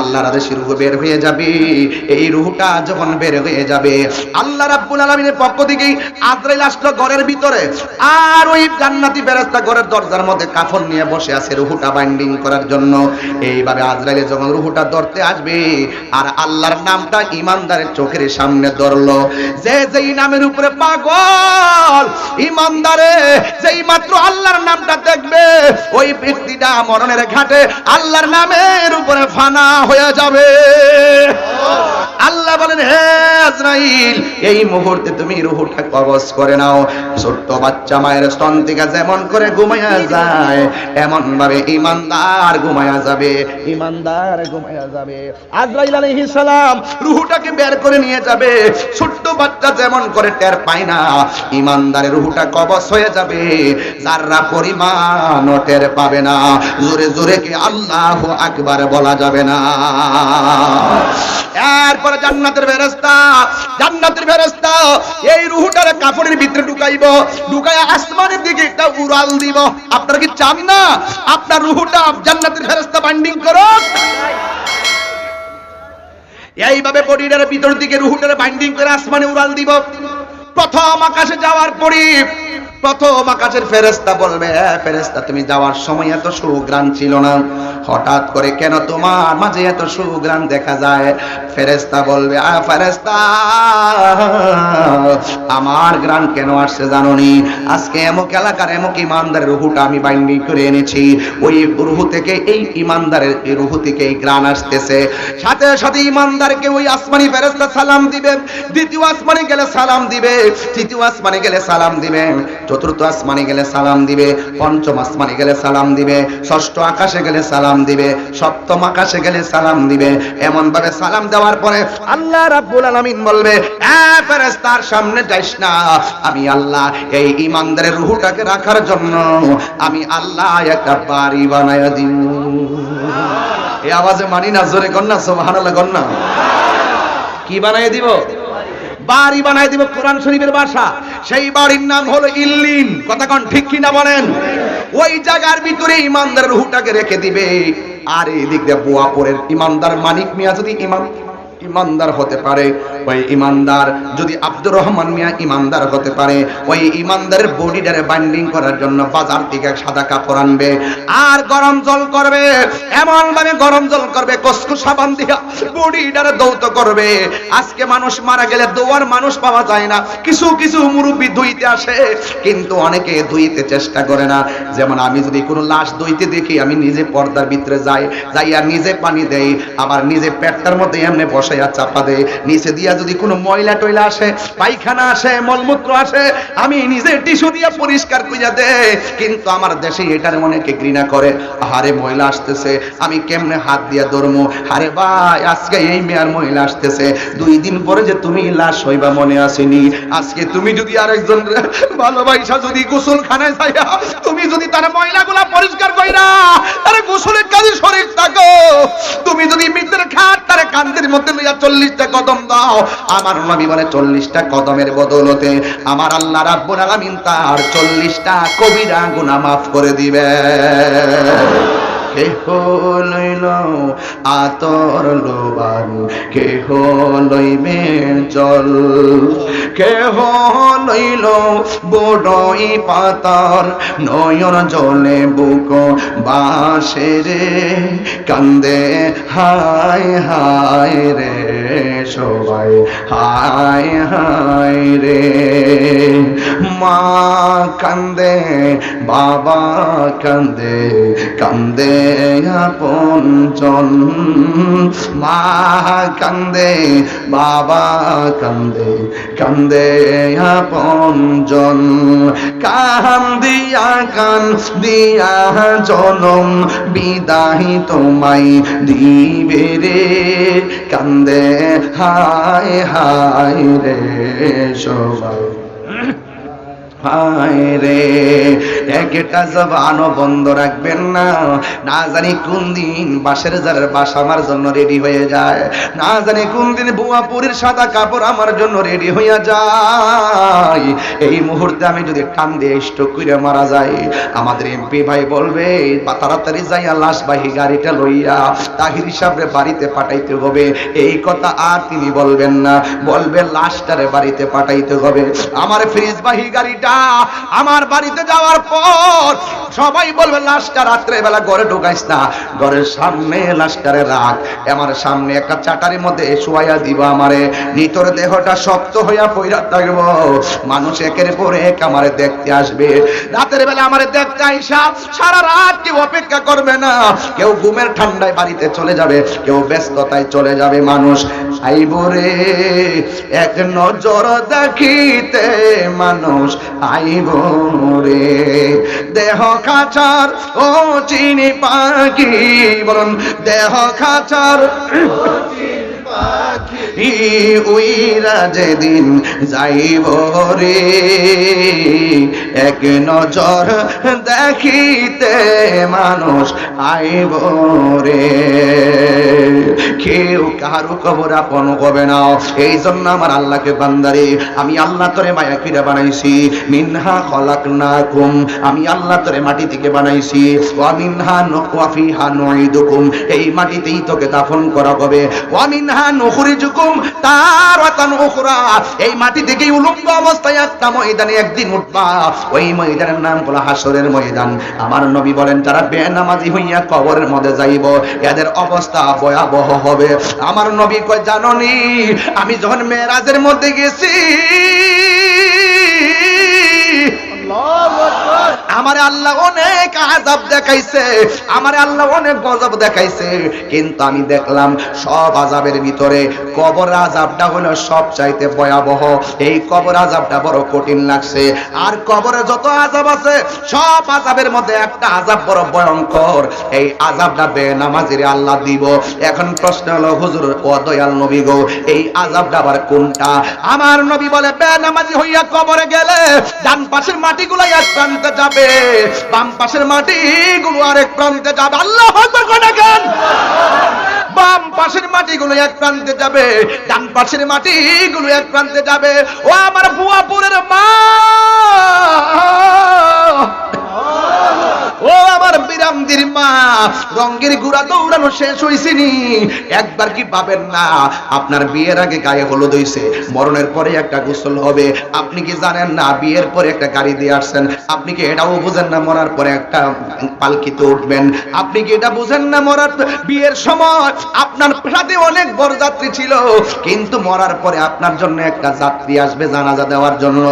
আল্লাহর আদেশে রুহ বের হয়ে যাবে। এই রুহটা যখন বের হয়ে যাবে, আল্লাহ রাব্বুল আলামিনের পক্ষ থেকে আজরাইল আসলো ঘরের ভিতরে। আর ওই জান্নাতি ফেরেশতা ঘরের দরজার মধ্যে কাফন নিয়ে বসে আছে রুহটা বাইন্ডিং করার জন্য। এইভাবে আজরাইলে যখন রুহটা ধরতে আসবে, আর আল্লাহর নামটা ইমানদারের চোখের সামনে ধরলো। যে যেই নামের উপরে পাগল, ইমানদারে, যেই মাত্র আল্লাহর নামটা দেখবে, ওই ব্যক্তিটা মরণের ঘাটে আল্লাহর নামের উপরে ফানা হয়ে যাবে। আল্লাহ বলেন, হে আজরাইল, এই মুহূর্তে তুমি রুহুটা কবজ করে নাও। ছোট্ট বাচ্চা মায়ের স্তন থেকে যেমন করে ঘুমায়া যায় এমন ভাবে ইমানদার ঘুমায়া যাবে, ইমানদার ঘুমায়া যাবে। আজরাইল আলাইহিস সালাম রুহুটাকে বের করে নিয়ে যাবে। ছোট্ট বাচ্চা যেমন করে টের পায় না ইমানদারের রুহুটা কবজ হয়ে যাবে। যাররা পরিমাণ টের পাবে না। জোরে জোরে কি আল্লাহ আকবার বলা যাবে না? এরপরে জান্নাতের ফেরেশতা, জান্নাতের এই কাপড়ের ভিতরে ঢুকাইব আসমানের দিকে একটা উড়াল দিব। আপনারা কি চান না? আপনার জান্নাতের বাইন্ডিং করো এইভাবে বডিটার ভিতর দিকে রুহুটারে বাইন্ডিং করে আসমানে উড়াল দিব। প্রথম আকাশে যাওয়ার পরই প্রথম আকাশের ফেরেস্তা বলবে, "এ ফেরেস্তা তুমি যাওয়ার সময় এত সুগ্রাণ ছিল না। হঠাৎ করে কেন তোমার মাঝে এত সুগ্রাণ দেখা যায়? ফেরেস্তা বলবে, আ ফেরেস্তা আমার গ্রাণ কেন আসছে জানোনি? আজকে এমক এলাকার এমক ইমানদারের রুহুটা আমি বাইন্ডিং করে এনেছি। ওই রুহু থেকে, এই ইমানদারের, এই রুহু থেকে এই গ্রাণ আসতেছে। সাথে সাথে ইমানদারকে ওই আসমানি ফেরেস্তা সালাম দিবে। দ্বিতীয় আসমানে গেলে সালাম দিবে। তৃতীয় আসমানে গেলে সালাম দিবে। চতুর্থ আসমানে গেলে সালাম দিবে, পঞ্চম আসমানে গেলে সালাম দিবে, ষষ্ঠ আকাশে গেলে সালাম দিবে, সপ্তম আকাশে গেলে সালাম দিবে। এমন ভাবে সালাম দেওয়ার পরে আল্লাহ রাব্বুল আলামিন বলবে ফেরেশতার সামনে যাইস না। আমি আল্লাহ এই ইমানদারের রূহটাকে রাখার জন্য আমি আল্লাহ একটা বাড়ি বানায়া দিব এই আওয়াজে মানি না, জোরে কর না, সুবহানাল্লাহ, কর কি বানাই দিব? বাড়ি বানাই দিব কোরআন শরীফের বাসা সেই বাড়ির নাম হলো ইল্লিন। কথা কন ঠিক কিনা বলেন? ওই জায়গার ভিতরে ইমানদার রুহটাকে রেখে দিবে। আর এই দিক দিয়ে বোয়াপুরের ইমানদার মানিক মিয়া যদি ইমাম ইমানদার হতে পারে। ওই ইমানদার যদি আব্দুর রহমান মিয়া ইমানদার হতে পারে, ওই ইমানদারের বডিটারে বাইন্ডিং করার জন্য বাজার থেকে সাদা কাপড় আনবে। আর গরম জল করবে, এমন ভাবে গরম জল করবে, কসকু সাবান দিয়া বডিটারে দৌত করবে। আজকে মানুষ মারা গেলে দোয়ার মানুষ পাওয়া যায় না। কিছু কিছু মুরব্বী ধুইতে আসে, কিন্তু অনেকে ধুইতে চেষ্টা করে না। যেমন আমি যদি কোনো লাশ ধুইতে দেখি, আমি নিজে পর্দার ভিতরে যাই যাই আর নিজে পানি দেই, আবার নিজে পেটটার মধ্যে এমনি বসাইয়া চাপা দেই নিচে দিয়া যদি কোনো ময়লা টয়লা আসে, পায়খানা আসে, মলমূত্র আসে, আমি নিজে টিস্যু দিয়ে পরিষ্কার কইরা দে। কিন্তু আমার দেশে এটার অনেকে ঘৃণা করে। আরে ময়লা আসতেছে, আমি কেমনে হাত দিয়া ধরমু? আরে ভাই, আজকে এই মেয়ার মহিলা আসতেছে। দুই দিন পরে যে তুমি লাশ হইবা মনে আসেনি। আজকে তুমি যদি আরেকজন ভালোবাসা যদি গোসল খানায় যাইয়া, তুমি যদি তার ময়লাগুলা পরিষ্কার কইরা, তারে গোসলের কাজে শরীর থাকো। তুমি যদি মিত্রের খাট তারে কান্দের মধ্যে লইয়া চল্লিশটা কদম দাও। আমার নবী বলে চল্লিশটা কদমের বদলতে আমার আল্লাহ রাব্বুল আলামিন তার চল্লিশটা কবিরা গুনাহ মাফ করে দিবে কেহ লইল আতর লোবান, কেহ লইবে জল। কেহ লইল বড়ই পাতার নয়ন জলে বুক বাসে রে। কান্দে, হায় হায় রে সবাই, হায় হায় রে। মা কান্দে, বাবা কান্দে কান্দে আপনজন মা কান্দে, বাবা কান্দে কান্দে আপনজন কান দিয়া কান, দিয়া জনম, বিদায় তোমায় দিবে রে। কান্দে, হায় হায় রে সবাই। রে? একটা জবানও বন্ধ রাখবেন না। না জানি কোন দিন বাসের জারের বাস আমার জন্য রেডি হয়ে যায়। না জানি কোন দিন বুয়াপুরের সাদা কাপড় আমার জন্য রেডি হইয়া যায়। এই মুহূর্তে আমি যদি টান দিয়ে স্ট্রোক করে মারা যাই, আমাদের এমপি ভাই বলবে তাড়াতাড়ি যাইয়া লাশবাহী গাড়িটা লইয়া তাহির হিসাবে বাড়িতে পাঠাইতে হবে। এই কথা আর তিনি বলবেন না। বলবে, লাশটারে বাড়িতে পাঠাইতে হবে। আমার ফ্রিজবাহী গাড়িটা আমার বাড়িতে যাওয়ার পর সবাই বলবে, লাশটা রাত্রে বেলা ঘরে ঢুকাইস না। ঘরের সামনে লাশটারে রাখ। আমার সামনে একটা চাটারির মধ্যে শুয়াইয়া দিব আমারে। নিতর দেহটা শক্ত হইয়া পইরা থাকব। মানুষ একের পর এক আমারে দেখতে আসবে। রাতের বেলা আমারে দেখতে আইসা সারা রাত কেউ অপেক্ষা করবে না। কেউ ঘুমের ঠান্ডায় বাড়িতে চলে যাবে, কেউ ব্যস্ততায় চলে যাবে মানুষ। আইব রে, এক নজর দেখিতে মানুষ। আইব রে দেহ খাচার ও চিনি পাখি বলুন দেহ খাচার যেদিন যাইব রে, এক নজর দেখিতে মানুষ আইব রে। কেউ কারও খবর আপন হবে না, এই জন্য আমার আল্লাহকে বান্দারে আমি আল্লাহ তোরে মায়া কিরা বানাইছি? মিনহা খলাক না কুম আমি আল্লাহ তোরে মাটি থেকে বানাইছি। ওয়া মিনহা নকওয়াফিহা নুইদুকুম এই মাটিতেই তোকে দাফন করা হবে। ওয়া এই মাটি থেকে উলম্ব অবস্থায় একটা ময়দানে একদিন উঠবা। ওই ময়দানের নাম হলো হাসরের ময়দান। আমার নবী বলেন, যারা বেনামাজি হইয়া কবরের মধ্যে যাইব, এদের অবস্থা ভয়াবহ হবে। আমার নবী কয় জাননি আমি যখন মেরাজের মধ্যে গেছি আমার আল্লাহ অনেক আজাব দেখাইছে, আমার আল্লাহ অনেক গজব দেখাইছে। কিন্তু আমি দেখলাম সব আজাবের ভিতরে কবর আজাবটা হলো সব চাইতে ভয়াবহ। এই কবর আজাবটা বড় কঠিন লাগছে। আর কবরে যত আজাব আছে, সব আজাবের মধ্যে একটা আজাব বড় ভয়ঙ্কর। এই আজাবটা বেনামাজিরে আল্লাহ দিব। এখন প্রশ্ন হলো, হুজুর ও দয়াল নবী গো, এই আজাবটা আবার কোনটা? আমার নবী বলে, বেনামাজি হইয়া কবরে গেলে ডান পাশের মাটিগুলো এক প্রান্তে যাবে, বাম পাশের মাটিগুলো আরেক প্রান্তে যাবে। আল্লাহ কেন বাম পাশের মাটিগুলো এক প্রান্তে যাবে, ডান পাশের মাটিগুলো এক প্রান্তে যাবে। ও আমার ভুয়াপুরের মা। ও আমার বিরামদির মা রঙ্গের গুড়া দৌড়ানো শেষ হইছিনি। একবার কি পাবেন না? আপনার বিয়ের আগে গায়ে হলুদ হইছে, মরণের পরে একটা গোসল হবে। আপনি কি জানেন না, বিয়ের পরে একটা গাড়ি দিয়ে আসছেন? আপনি কি এটাও বুঝেন না, মরার পরে একটা পালকিতে উঠবেন? আপনি কি এটা বুঝেন না, মরার বিয়ের সময়? আপনার সাথে অনেক বড় যাত্রী ছিল, কিন্তু মরার পরে আপনার জন্য একটা যাত্রী আসবে জানাজা দেওয়ার জন্য।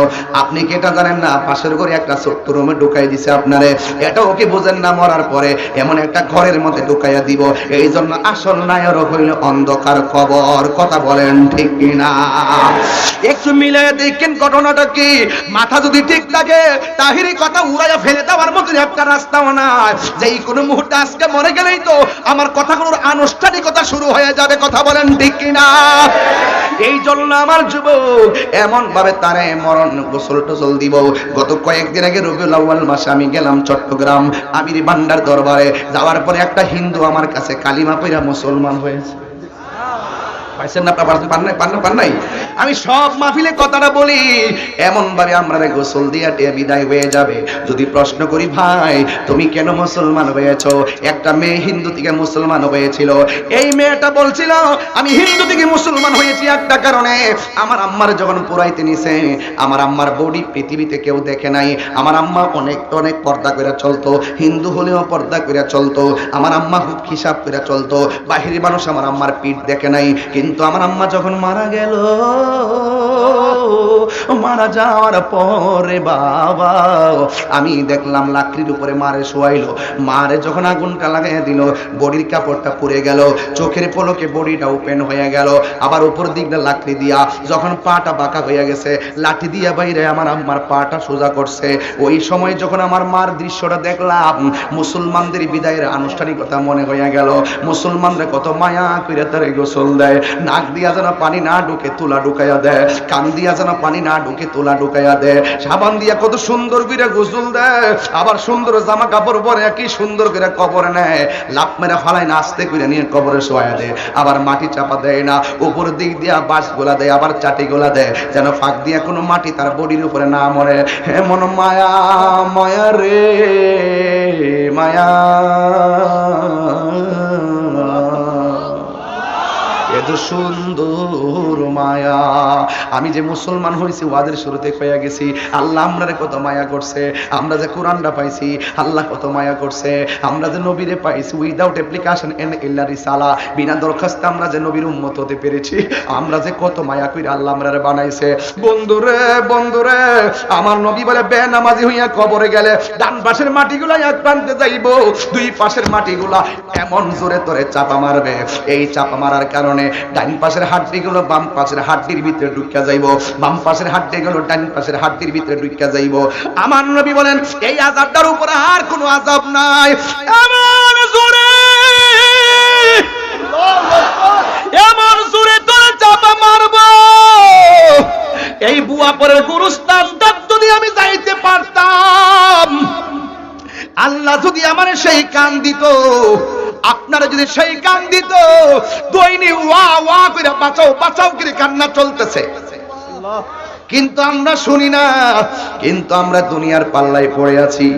আপনি কি এটা জানেন না, পাশের ঘরে একটা ছোট্ট রুমে ঢুকাই দিছে আপনারে। এটাও কি বুঝেন না, মরার পরে এমন একটা ঘরের মধ্যে ঢুকাইয়া দিব। এই জন্য আসল নায়ক হইল অন্ধকার খবর। কথা বলেন ঠিক কিনা? একটু মিলে দেখেন ঘটনাটা কি? মাথা যদি ঠিক থাকে, তাহিরি কথা উড়াইয়া ফেলে দেওয়ার মতো একটা রাস্তাও নাই। যে কোনো মুহূর্তে আজকে মরে গেলেই তো আমার কথাগুলোর আনুষ্ঠানিকতা শুরু হয়ে যাবে। কথা বলেন ঠিক কিনা? এই জন্য আমার যুবক এমন ভাবে তারে মরণ গোসল টোসল দিব। গত কয়েকদিন আগে রবিউল আউয়াল মাসে আমি গেলাম চট্টগ্রাম। আমির বান্ডার দরবারে যাওয়ার পরে একটা হিন্দু আমার কাছে কালিমা পইরা মুসলমান হয়েছে। আমি সব মাহফিলে কথাটা বলি, এমন ভাবে আমরা গোসল দিয়া টিয়া বিদায় হয়ে যাবে। যদি প্রশ্ন করি, ভাই, তুমি কেন মুসলমান একটা মেয়ে হিন্দু থেকে মুসলমান হয়েছিল। এই মেয়েটা বলছিল, আমি হিন্দু থেকে মুসলমান হয়েছি একটা কারণে। আমার আম্মার যখন পুরাইতে নিছে, আমার আম্মার বডি পৃথিবীতে কেউ দেখে নাই। আমার আম্মা অনেক অনেক পর্দা করে চলতো। হিন্দু হলেও পর্দা করে চলতো। আমার আম্মা খুব হিসাব করে চলতো। বাহিরি মানুষ আমার আম্মার পিঠ দেখে নাই। কিন্তু আমার আম্মা যখন মারা গেল মারা যাওয়ার পরে বাবা, আমি দেখলাম লাকড়ির উপরে মারে শোয়াইলো। মারে যখন আগুনটা লাগাই দিল, বডির কাপড়টা পুড়ে গেল, চোখের পলকে বডিটা ওপেন হয়ে গেল। আবার উপর দিকটা লাকড়ি দিয়া যখন পাটা বাঁকা হয়ে গেছে, লাঠি দিয়া বাইরে আমার আম্মার পাটা সোজা করছে। ওই সময় যখন আমার মার দৃশ্যটা দেখলাম, মুসলমানদের বিদায়ের আনুষ্ঠানিকতা মনে হয়ে গেল। মুসলমানরা কত মায়া করে তারে গোসল দেয়। নাক দিয়া যেন পানি না ঢুকে, তুলা ঢুকাইয়া দেয়। কান দিয়া যেন পানি না ঢুকে তুলা ঢুকাইয়া দেয়। সাবান দিয়া কত সুন্দর করে গোসল দেয়। আবার সুন্দর জামা কাপড় পরে কি সুন্দর করে কবরে নেয়। লাভ মেরে ফালাই না আস্তে করে নিয়ে কবরে শোয়া দেয়। আবার মাটি চাপা দেয় না। উপর দিক দিয়া বাঁশ গোলা দেয়, আবার চাটি গোলা দেয়। যেন ফাঁক দিয়া কোনো মাটি তার বডির উপরে না মরে। এমন মায়া মায়া রে, মায়া। এত সুন্দর মায়া। আমি যে মুসলমান হয়েছি, ওয়াদের শুরুতে কইয়া গেছি। আল্লাহ আমরা কত মায়া করছে, আমরা যে কোরআনটা পাইছি, আল্লাহ কত মায়া করছে। আমরা যে নবীরে পাইছি উইদাউট অ্যাপ্লিকেশন এন ইল্লা রিসালা বিনা দরখাস্তে আমরা যে নবীর উম্মত হতে পেরেছি, আমরা যে কত মায়া কইরা আল্লাহ আমরারে বানাইছে। বন্ধুরে বন্ধুরে, আমার নবী বলে বে বেনামাজি হইয়া কবরে গেলে, ডান পাশের মাটিগুলা এক প্রান্তে যাইব, দুই পাশের মাটিগুলা এমন জোরে তোরে চাপা মারবে। এই চাপা মারার কারণে ডান পাশের হাড্ডিগুলো বাম পাশের হাড্ডির ভিতরে ঢুকিয়া যাইব। বাম পাশের হাড্ডিগুলো ডান পাশের হাড্ডির ভিতরে ঢুকিয়া যাইব। আমার নবী বলেন, এই আজাবটার উপরে আর কোনো আজাব নাই। এমন জোরে এমন জোরে তোরে চাপা মারবো। এই বুয়া পরের গুরুস্থানটা যদি আমি যাইতে পারতাম, আল্লাহ যদি আমার সেই কান দিত আপনারা যদি সেই কান দিত দৈনি ওয়া ওয়া করে বাঁচাও বাঁচাও করে কান্না চলতেছে। কিন্তু আমরা শুনি না। কিন্তু আমরা দুনিয়ার পাল্লায় পড়ে আছি।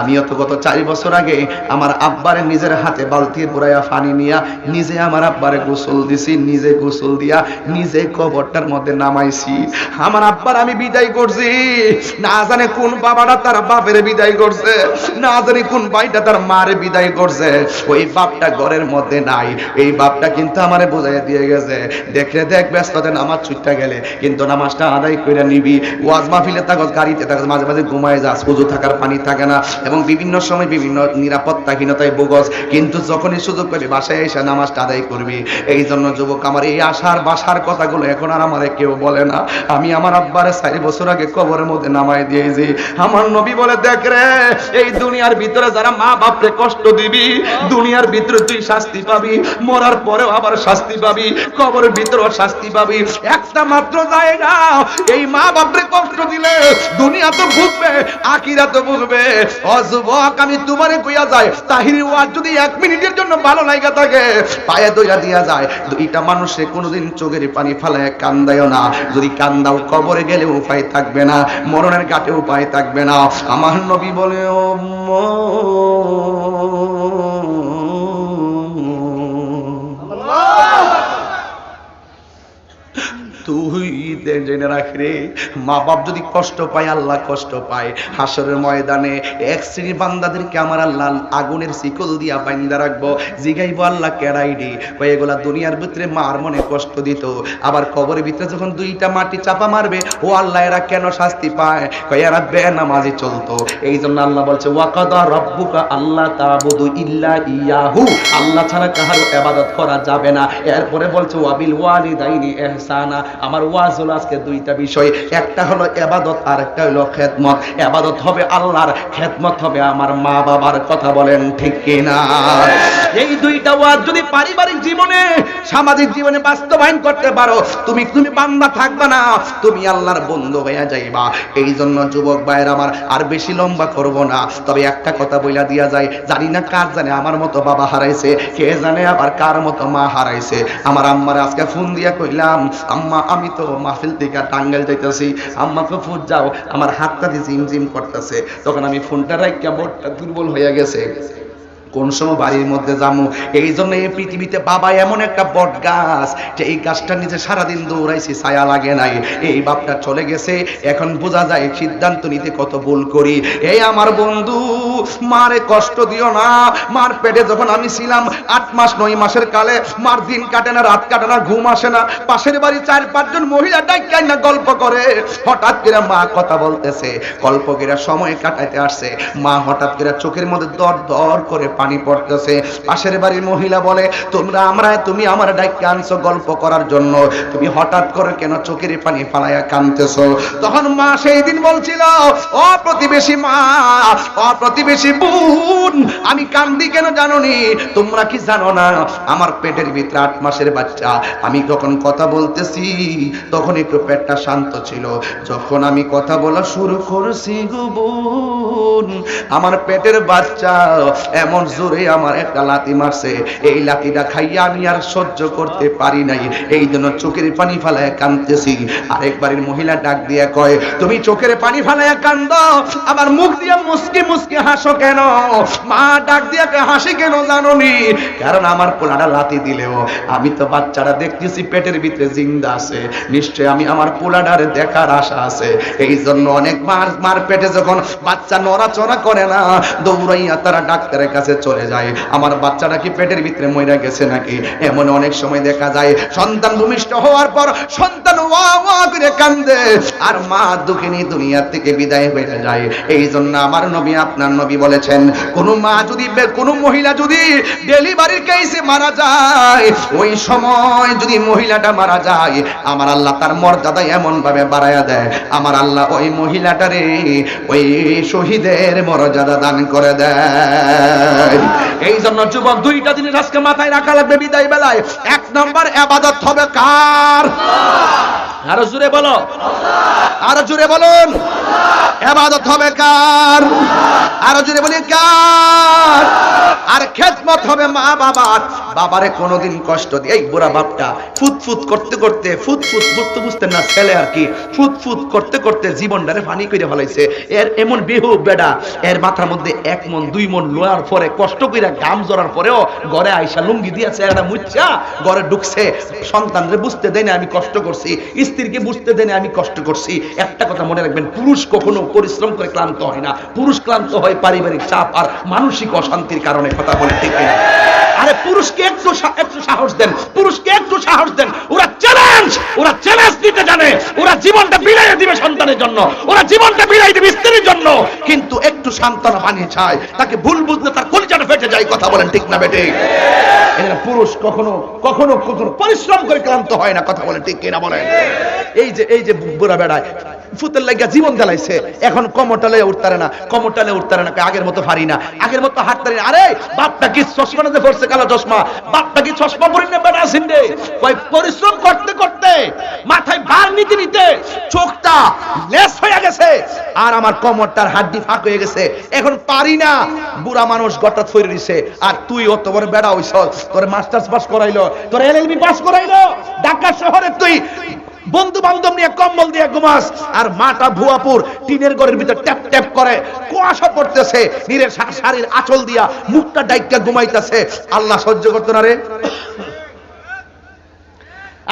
আমিও তো গত চারি বছর আগে আমার আব্বারে নিজের হাতে বালতি পুরাইয়া পানি নিয়া নিজে আমার আব্বারে গোসল দিছি, নিজে গোসল দিয়া নিজে কবরটার মধ্যে নামাইছি। আমার আব্বার আমি বিদায় করছি। না জানে কোন বাবাটা তার বাপের বিদায় করছে, না জানি কোন ভাইটা তার মারে বিদায় করছে। ওই বাপটা ঘরের মধ্যে নাই। এই বাপটা কিন্তু আমারে বোঝাই দিয়ে গেছে। দেখলে দেখ ব্যস্ততে নামাজ ছুটতে গেলে কিন্তু নামাজটা আদায় করে নিবি। ওয়াজ মাহফিলে থাকস গাড়িতে থাকস মাঝে মাঝে ঘুমায় যাস পুজো থাকার পানি থাকে না এবং বিভিন্ন সময় বিভিন্ন নিরাপত্তাহীনতায় ভোগস কিন্তু যখনই সুযোগ পাবি, বাসায় এসে নামাজটা আদায় করবি। এই জন্য যুবক, আমার এই আশার বাসার কথাগুলো এখন আর আমারে কেউ বলে না। আমি আমার আব্বারে চারি বছর আগে কবরের মধ্যে নামাই দিয়েছি। আমার নবী বলে, দেখ রে, এই দুনিয়ার ভিতরে যারা মা বাপরে কষ্ট দিবি, দুনিয়ার ভিতরে তুই শাস্তি পাবি। মরার পরেও আবার শাস্তি পাবি, কবরের ভিতরেও শাস্তি পাবি। একটা মাত্র জায়গা এই মা বাপরে কষ্ট দিলে, দুনিয়া তো ভুগবে আকিরা তো ভুগবে অযুবক আমি তোমারে কইয়া যায় তাহিরি ওয়াজ যদি এক মিনিটের জন্য ভালো লাগা থাকে, পায়ে দইয়া দিয়া যায়। দুইটা মানুষে কোনোদিন চোখের পানি ফালায় কান্দায়ও না। যদি কান্দাও কবরে গেলে উপায় থাকবে না, মরণের ঘাটে উপায় থাকবে না। আমার নবী বলে ও জেনে রাখ রে মা বাপ যদি কষ্ট পায়, আল্লাহ কষ্ট পায়। হাসরের ময়দানে এক শ্রেণির বান্দাদেরকে আমার আল্লাহ আগুনের শিকল দিয়া বাইন্দা রাখব, জিগাইবো আল্লাহ কেড়াই দি কই এগুলা দুনিয়ার ভিতরে মার মনে কষ্ট দিত। আবার কবরের ভিতরে যখন দুইটা মাটি চাপা মারবে, ও আল্লাহ এরা কেন শাস্তি পায়? কই এরা বেনামাজি চলতো। এই জন্য আল্লাহ বলছে, ওয়াকাদা রব্বুকা আল্লাহ তাবুদু ইল্লা ইয়াহু। আল্লাহ ছাড়া কাহার ইবাদত করা যাবে না। এরপরে বলছে ওয়াবিল ওয়ালিদাইনি ইহসানা। আমার ওয়াজ হলো আজকে দুইটা বিষয়। একটা হলো এবাদত আর একটা হলো খেদমত। এবাদত হবে আল্লাহর, খেদমত হবে আমার মা বাবার কথা বলেন ঠিক কিনা? এই দুইটা ওয়াজ যদি পারিবারিক জীবনে, সামাজিক জীবনে বাস্তবায়ন করতে পারো, তুমি তুমি বান্দা থাকবে না, তুমি আল্লাহর বন্ধু হয়ে যাইবা। এই জন্য যুবক ভাইয়ের আমার আর বেশি লম্বা করব না। তবে একটা কথা বইলা দিয়া যায়, জানি না কার জানে আমার মতো বাবা হারাইছে, কে জানে আবার কার মতো মা হারাইছে। আমার আম্মার আজকে ফোন দিয়া কইলাম, আম্মা, আমি তো মাহফিল থেকে টাঙ্গাইল যাইতেছি আম্মাকে ফুট যাও। আমার হাতটা জিম করতেছে। তখন আমি ফোনটা রাখিয়া বোর্ডটা দুর্বল হয়ে গেছে। কোন সময় বাড়ির মধ্যে যামু? এই জন্য এই পৃথিবীতে বাবা এমন একটা বট গাছ যে এই গাছটার নিচে সারাদিন দৌড়াইছি, ছায়া লাগে নাই। এই বাপটা চলে গেছে। এখন বোঝা যায় সিদ্ধান্ত নিতে কত ভুল করি। এই আমার বন্ধু, মারে কষ্ট দিও না। মার পেটে যখন আমি ছিলাম আট মাস, নয় মাসের কালে, মার দিন কাটে না, রাত কাটে না, ঘুম আসে না। পাশের বাড়ি চার পাঁচজন মহিলা ডাক্তার না গল্প করে। হঠাৎ করে মা কথা বলতেছে। গল্প সময় কাটাইতে আসছে। মা হঠাৎ করে চোখের মধ্যে দর দর করে পানি পানি পড়তেছে। পাশের বাড়ির মহিলা বলে, তোমরা আমরা তুমি আমার ডাইকে আনছো গল্প করার জন্য। তুমি হঠাৎ করে কেন চোখের পানি ফালাইয়া কানতেছো? তখন মা সেই দিন বলছিল, ও প্রতিবেশী মা, ও প্রতিবেশী বোন, আমি কান্দি কেন জানো নি তোমরা কি জানো না? আমার পেটের ভিতরে আট মাসের বাচ্চা। আমি যখন কথা বলতেছি, তখন একটু পেটটা শান্ত ছিল। যখন আমি কথা বলা শুরু করছি গো বোন, আমার পেটের বাচ্চা এমন জোরে আমার একটা লাথি মারছে। এই লাথিটা খাইয়া আমি আর সহ্য করতে পারি নাই। এই জন্য চোখের পানি ফালায় কান্দতেছি আরেকবারের মহিলা ডাক দিয়ে কয়, তুমি চোখের পানি ফালায় কান্দ। আমার মুখ দিয়ে মুসকি মুসকি হাসো কেন? মা ডাক দিয়ে হাসি কেন জানো নি কারণ আমার পোলাটা লাথি দিলেও। আমি তো বাচ্চাটা দেখতেছি পেটের ভিতরে জিন্দা আছে। নিশ্চয় আমি আমার পোলাটার দেখার আশা আছে। এই জন্য অনেক মার মার পেটে যখন বাচ্চা নড়াচড়া করে না, দৌড়াইয়া তারা ডাক্তারের কাছে চলে যায়। আমার বাচ্চাটা কি পেটের ভিতরে মইরা গেছে নাকি? এমন অনেক সময় দেখা যায়, সন্তান ভূমিষ্ঠ হওয়ার পর সন্তান ওয়া ওয়া করে কান্দে, আর মা দুঃখিনী দুনিয়া থেকে বিদায় হয়ে যায়। এই জন্য আমার নবী, আপনার নবী বলেছেন, কোন মা যদি কোন মহিলা যদি ডেলিভারির কেসে মারা যায়, ওই সময় যদি মহিলাটা মারা যায়, আমার আল্লাহ তার মর্যাদা এমন ভাবে বাড়ায়া দেয়। আমার আল্লাহ ওই মহিলাটারে ওই শহীদের মর্যাদা দান করে দেয়। এই জন্য যুবক, দুইটা আজকে মাথায় রাখা লাগবে বিদায় বেলায়। এক আবাদত হবে কার? আরও জুড়ে বলো। আরও জুড়ে বলুন। এবাদত হবে কার? আরও জুড়ে বলি, কার? আর খেদমত হবে মা বাবার। বাবারে কোনোদিন কষ্ট দিয়ে, এই বুড়া বাপটা ফুতফুত করতে করতে, ফুতফুত বুঝতে বুঝতে না ছেলে আর কি, ফুতফুত করতে করতে জীবনটারে পানি করে ফেলাইছে। এর এমন বেহু বেডা, এর মাথার মধ্যে এক মন, দুই মন লোয়ার পরে কষ্ট কইরা গাম জড়ার পরেও ঘরে আইসা লুঙ্গি দিয়েছে একটা মুচ্ছা ঘরে ঢুকছে, সন্তানরে বুঝতে দেয় না আমি কষ্ট করছি, স্ত্রীকে বুঝতে দেয় না আমি কষ্ট করছি। একটা কথা মনে রাখবেন, পুরুষ কখনো পরিশ্রম করে ক্লান্ত হয় না। পুরুষ ক্লান্ত হয় পারিবারিক চাপ আর মানসিক অশান্তির কারণে, কথা বলে ঠিক কিনা? আরে পুরুষকে একটু একটু সাহস দেন, পুরুষকে একটু সাহস দেন। ওরা চ্যালেঞ্জ ওরা চ্যালেঞ্জ দিতে জানে। ওরা জীবনটা বিলাইয়ে দিবে সন্তানের জন্য, ওরা জীবনটা বিলাই দিবে স্ত্রীর জন্য। কিন্তু একটু সান্ত্বনা বানিয়ে চায়, তাকে ভুল বুঝলে তার কলিজাটা ফেটে যায় কথা বলেন ঠিক না বেটে? পুরুষ কখনো কখনো পরিশ্রম করে ক্লান্ত হয় না, কথা বলেন ঠিক কিনা বলেন? এই যে এই যে বুড়া বেড়ায় ফুতের লাগিয়া জীবন দেলাইছে এখন কমরটালে উঠতারে না, কমরটালে উঠতারে না আগের মতো হারি না। আগের মতো হাঁটতারি আরে, বাপটা কি চশমা না পড়ছে কালো চশমা? বাপটা কি চশমা পরি না বেড়া সিন্ডে কই পরিশ্রম করতে করতে, মাথায় ভার নিতে নিতে চোখটা লেস হয়ে গেছে। আর আমার কমরটার হাড্ডি ফাঁক হয়ে গেছে। এখন পারি না। বুড়া মানুষ গটা থইরে দিছে। আর তুই অত বড় বেড়া হইছ তোর মাস্টার্স পাস করাইলো, তোর এলএলবি পাস করাইলো, ঢাকা শহরে তুই বন্ধু বান্ধব নিয়ে কম্বল দিয়ে ঘুমাস, আর মাটা ভুয়াপুর টিনের ঘরের ভিতর ট্যাপ ট্যাপ করে কুয়াশা পড়তেছে, নীরের শাড়ির আঁচল দিয়া মুখটা ডাইকা ঘুমাইতেছে। আল্লাহ সহ্য করতো না রে।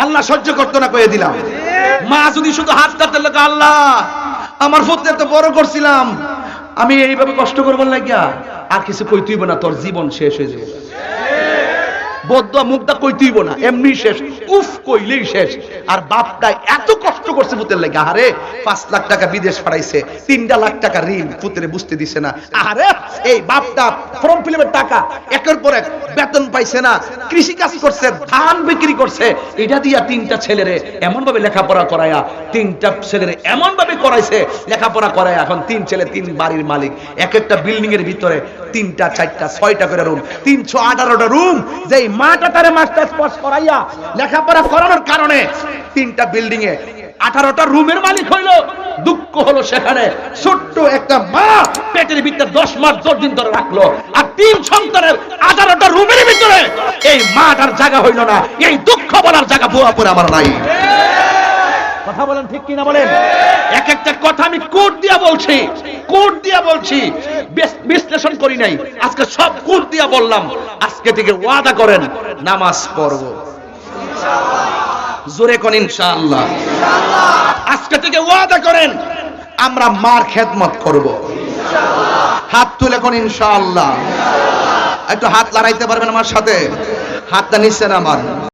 আল্লাহ সহ্য করতো না কয়ে দিলাম। মা যদি শুধু হাত কাটতে লাগে, আল্লাহ, আমার ফুটতে এত বড় করছিলাম। আমি এইভাবে কষ্ট করবার লাগিয়া আর কিছু কই তুইব না, তোর জীবন শেষ হয়ে যাবে। বদ্ধ মুখটা কই তুইব না, এমনি শেষ। উফ, কইলেই শেষ। আর বাপটা এত কষ্ট করছে পুতের লাগে আরে পাঁচ লাখ টাকা বিদেশ পাঠাইছে তিনটা লাখ টাকা ঋণ পুতেরে বুঝতে দিছে না। আরে, এই বাপটা ফর্ম ফিলাপের টাকা, একের পর এক বেতন পাইছে না কৃষি কাজ করছে, ধান বিক্রি করছে। এটা দিয়া তিনটা ছেলেরে এমন ভাবে লেখাপড়া করায়া, তিনটা ছেলেরে এমন ভাবে করাইছে, লেখাপড়া করায়, এখন তিন ছেলে, তিন বাড়ির মালিক। এক একটা বিল্ডিং এর ভিতরে তিনটা, চারটা, ছয়টা করে রুম তিনশো আঠারোটা রুম যেই মাটা তারে মাস্টার্স পাস করাইয়া লেখাপড়া করানোর কারণে তিনটা বিল্ডিং এ আঠারোটা রুমের মালিক হইল। দুঃখ হলো সেখানে। ছোট্ট একটা মা পেটের ভিতরে দশ মাস দশ দিন ধরে রাখল। আর তিন সন্তানের আঠারোটা রুমের ভিতরে এই মাটার জায়গা হইল না। এই দুঃখ বলার জায়গা বুয়া পরে আমার নাই। কথা বলেন ঠিক কিনা বলেন? এক একটা কথা আমি কোট দিয়া বলছি। কোট দিয়া বলছি। বেশ- বিশ্লেষণ করি নাই। আজকে সব কোট দিয়া বললাম। আজকে থেকে ওয়াদা করেন, নামাজ পড়ব। জোরে কোন ইনশাআল্লাহ। আজকে থেকে ওয়াদা করেন, আমরা মার খেদমত করব। হাত তুলে কোন ইনশাআল্লাহ। একটু হাত লড়াইতে পারবেন আমার সাথে? হাতটা নিচ্ছেন আমার।